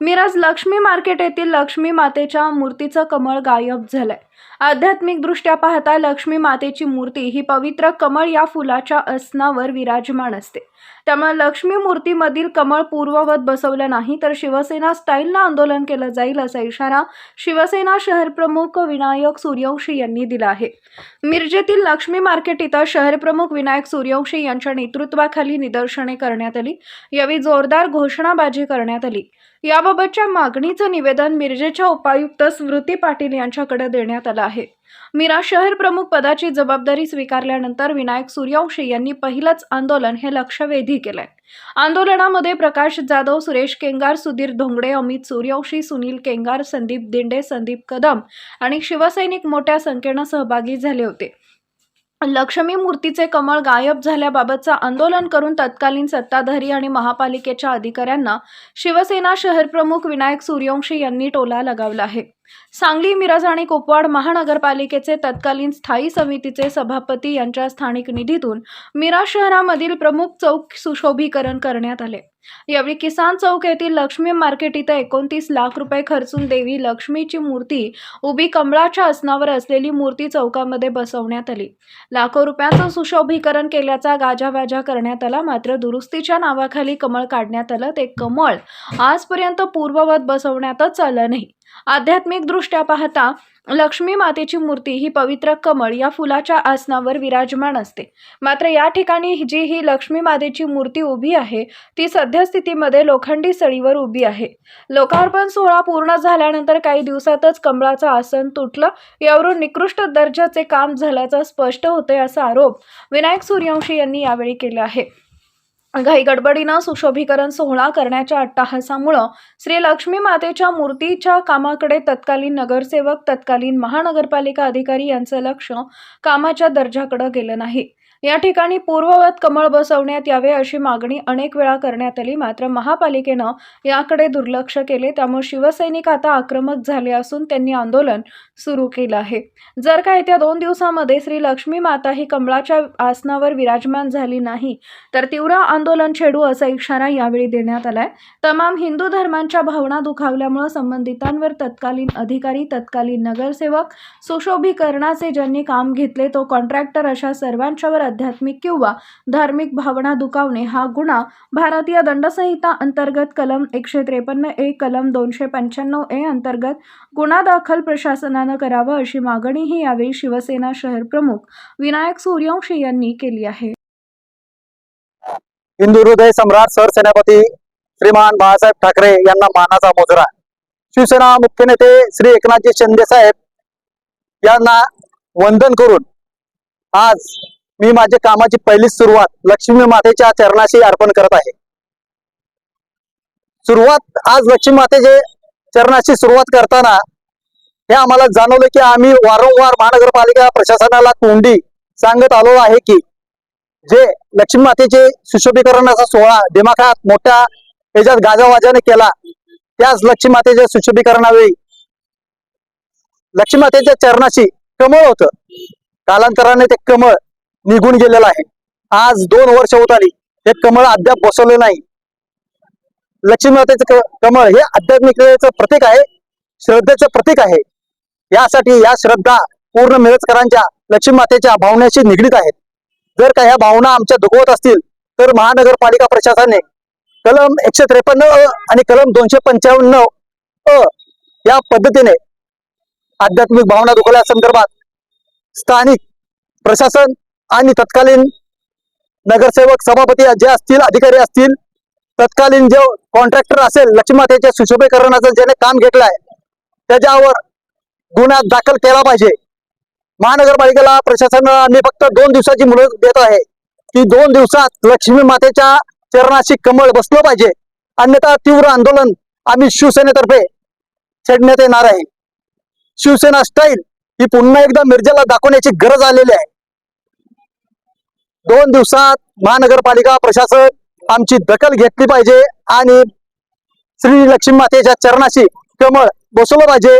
Miraj Lakshmi market येथील लक्ष्मी मातेच्या मूर्तीचं कमळ गायब झालंय. आध्यात्मिक दृष्ट्या पाहता लक्ष्मी मातेची मूर्ती ही पवित्र कमळ या फुलाच्या असनावर विराजमान असते. त्यामुळे लक्ष्मी मूर्तीमधील कमळ पूर्ववत बसवलं नाही तर शिवसेना स्टाईलनं आंदोलन केलं जाईल असा इशारा शिवसेना शहर प्रमुख विनायक सूर्यवंशी यांनी दिला आहे. मिरजेतील लक्ष्मी मार्केट इथं शहर प्रमुख विनायक सूर्यवंशी यांच्या नेतृत्वाखाली निदर्शने करण्यात आली. यावेळी जोरदार घोषणाबाजी करण्यात आली. याबाबतच्या मागणीचं निवेदन मिरजेच्या उपायुक्त स्मृती पाटील यांच्याकडे देण्यात आलं आहे. मीरा शहर प्रमुख पदाची जबाबदारी स्वीकारल्यानंतर विनायक सूर्यवंशी यांनी पहिलंच आंदोलन हे लक्षवेधी केलंय. आंदोलनामध्ये प्रकाश जाधव सुरेश केंगार सुधीर धोंगडे अमित सूर्यवंशी सुनील केंगार संदीप दिंडे संदीप कदम आणि शिवसैनिक मोठ्या संख्येनं सहभागी झाले होते. लक्ष्मी मूर्तीचे कमळ गायब झाल्याबाबतचं आंदोलन करून तत्कालीन सत्ताधारी आणि महापालिकेच्या अधिकाऱ्यांना शिवसेना शहर प्रमुख विनायक सूर्यवंशी यांनी टोला लगावला आहे. सांगली मिरज आणि कुपवाड महानगरपालिकेचे तत्कालीन स्थायी समितीचे सभापती यांच्या स्थानिक निधीतून मिरा शहरामधील प्रमुख चौक सुशोभीकरण करण्यात आले. यावेळी किसान चौक येथील लक्ष्मी मार्केट इथं एकोणतीस लाख रुपये खर्चून देवी लक्ष्मीची मूर्ती उभी कमळाच्या आसनावर असलेली मूर्ती चौकामध्ये बसवण्यात आली. लाखो रुपयांचं सुशोभीकरण केल्याचा गाजावाजा करण्यात आला मात्र दुरुस्तीच्या नावाखाली कमळ काढण्यात आलं. ते कमळ आजपर्यंत पूर्ववत बसवण्यातच आलं नाही. आध्यात्मिक दृष्ट्या पाहता लक्ष्मी मातेची मूर्ती ही पवित्र कमळ या फुलाच्या आसनावर विराजमान असते. मात्र या ठिकाणी जी ही लक्ष्मी मातेची मूर्ती उभी आहे ती सद्यस्थितीमध्ये लोखंडी सळीवर उभी आहे. लोकार्पण सोहळा पूर्ण झाल्यानंतर काही दिवसातच कमळाचं आसन तुटलं. यावरून निकृष्ट दर्जाचे काम झाल्याचा स्पष्ट होते असा आरोप विनायक सूर्यवंशी यांनी यावेळी केला आहे. घाई गडबडीनं सुशोभीकरण सोहळा करण्याच्या अट्टाहासामुळं श्री लक्ष्मी मातेच्या मूर्तीच्या कामाकडे तत्कालीन नगरसेवक तत्कालीन महानगरपालिका अधिकारी यांचं लक्ष कामाच्या दर्जाकडे गेलं नाही. या ठिकाणी पूर्ववत कमळ बसवण्यात यावे अशी मागणी अनेक वेळा करण्यात आली. मात्र महापालिकेनं याकडे दुर्लक्ष केले. त्यामुळे शिवसैनिक आता आक्रमक झाले असून त्यांनी आंदोलन सुरू केलं आहे. जर का येत्या दोन दिवसामध्ये श्री लक्ष्मी माता ही कमळाच्या आसनावर विराजमान झाली नाही तर तीव्र आंदोलन छेडू असा इशारा यावेळी देण्यात आलाय. तमाम हिंदू धर्मांच्या भावना दुखावल्यामुळे संबंधितांवर तत्कालीन अधिकारी तत्कालीन नगरसेवक सुशोभीकरणाचे ज्यांनी काम घेतले तो कॉन्ट्रॅक्टर अशा सर्वांच्यावर आध्यात्मिक किंवा धार्मिक भावना दुखावणे हा गुन्हा भारतीय दंडसंहिता अंतर्गत कलम एकशे त्रेपन्न ए कलम दोनशे पंच्याण्णव ए अंतर्गत गुन्हा दाखल प्रशासनानं करावा अशी मागणीही यावेळी शिवसेना शहर प्रमुख विनायक सूर्यवंशी यांनी केली आहे. हिंदू हृदय सम्राट सरसेनापती श्रीमान बाळासाहेब ठाकरे यांना मानाचा मोजरा. शिवसेना मुख्य नेते श्री एकनाथजी शिंदे साहेब यांना वंदन करून आज मी माझ्या कामाची पहिली सुरुवात लक्ष्मी मातेच्या चरणाशी अर्पण करत आहे. सुरुवात आज लक्ष्मी मातेचे चरणाशी सुरुवात करताना हे आम्हाला जाणवलं की आम्ही वारंवार महानगरपालिका प्रशासनाला तोंडी सांगत आलो आहे की जे लक्ष्मी मातेचे सुशोभीकरणाचा सोहळा दिमाखात मोठ्या याच्यात गाजावाजाने केला त्याच लक्ष्मी मातेच्या सुशोभीकरणावेळी लक्ष्मी मातेच्या चरणाशी कमळ होत. कालांतराने ते कमळ निघून गेलेलं आहे. आज दोन वर्ष होत आली. हे कमळ अद्याप बसवले नाही. लक्ष्मी मातेचं कमळ हे आध्यात्मिकतेचं प्रतीक आहे. श्रद्धेचं प्रतीक आहे. यासाठी या श्रद्धा पूर्ण मिरजकरांच्या लक्ष्मी मातेच्या भावनेशी निगडीत आहेत. जर का ह्या भावना आमच्या दुखवत असतील तर महानगरपालिका प्रशासनाने कलम एकशे त्रेपन्न अ आणि कलम दोनशे पंचावन्न अ या पद्धतीने आध्यात्मिक भावना दुखवल्या संदर्भात स्थानिक प्रशासन आणि तत्कालीन नगरसेवक सभापती जे असतील अधिकारी असतील तत्कालीन जो कॉन्ट्रॅक्टर असेल लक्ष्मीमातेच्या सुशोभीकरणाचं ज्याने काम घेतलंय त्याच्यावर गुन्हा दाखल केला पाहिजे. महानगरपालिकेला प्रशासनाने फक्त दोन दिवसाची मुदत देत आहे की दोन दिवसात लक्ष्मी मातेच्या चरणाशी कमळ बसलं पाहिजे. अन्यथा तीव्र आंदोलन आम्ही शिवसेनेतर्फे छेडण्यात येणार आहे. शिवसेना स्टाईल ही पुन्हा एकदा मिरजेला दाखवण्याची गरज आलेली आहे. दोन दिवसात महानगरपालिका प्रशासन आमची दखल घेतली पाहिजे आणि श्री लक्ष्मी मातेच्या चरणाशी कमळ बसवलं पाहिजे.